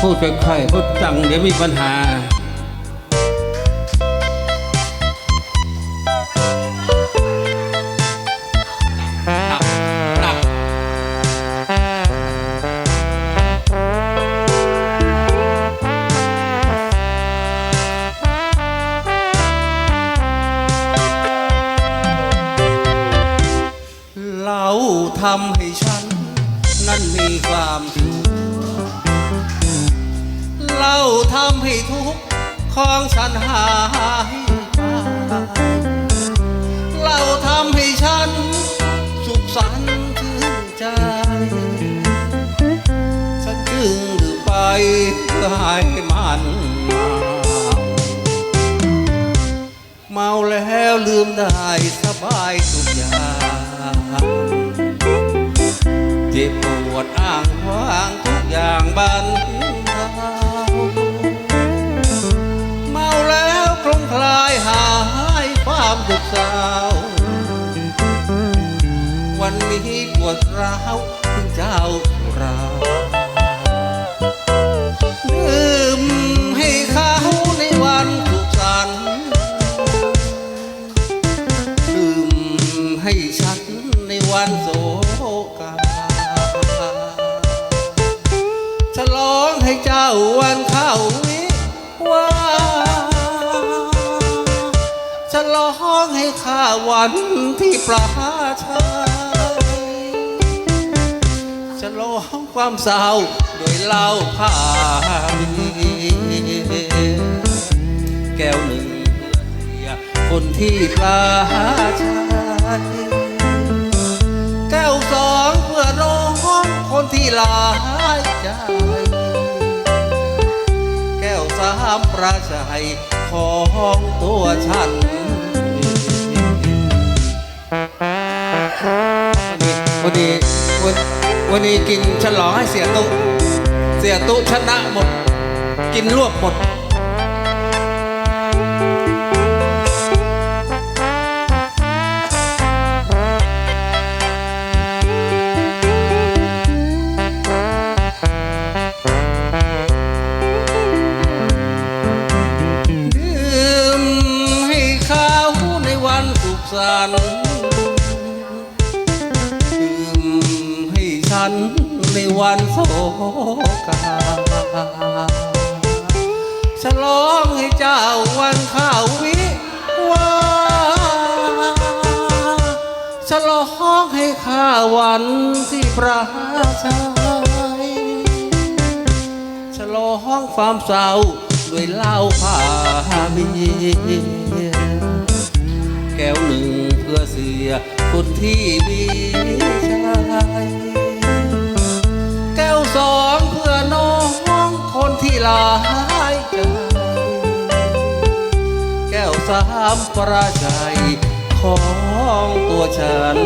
พูดค่อยๆพูดจังเดี๋ยวมีปัญหาหนักหนักเราทำให้ฉัน นั้นมีความสุขเราทำให้ทุกข์ของฉันหายไปเราทำให้ฉัน สุขสันต์ชื่นใจ ฉันจึงดื่มไปเพื่อให้มันมาเมาแล้วลืมได้สบายทุกอย่าง เจ็บปวดอ้างว้างทุกอย่างบันเทาเมาแล้วคลงคลายหายความทุกเศร้าวันนี้ปวดร้าว เจ้าวันเข้าวิวาฉลองให้ข้าวันที่ปราชัยฉลองความเศร้าโดยเล้าผ้านแก้วหนึ่งคนที่ปลาชัยแก้วสองเพื่อน้องคนที่ลายใจามประชัยของตัวฉันวันนี้วันวันนี้กินฉลองให้เสียตุเสียตุชนะหมด กินรวบหมด สันดื่มให้ฉันในวันโศกาฉลองให้เจ้าวันข้าววิวาฉลองให้ข้าวันที่ประชัยฉลองความเศร้าด้วยเหล้าผ้าเบี ก้วหนึ่งเพื่อเสียคนที่มีชายแก้วสองเพื่อน้องคนที่ลายใจแก้วสามประชัยของตัวฉัน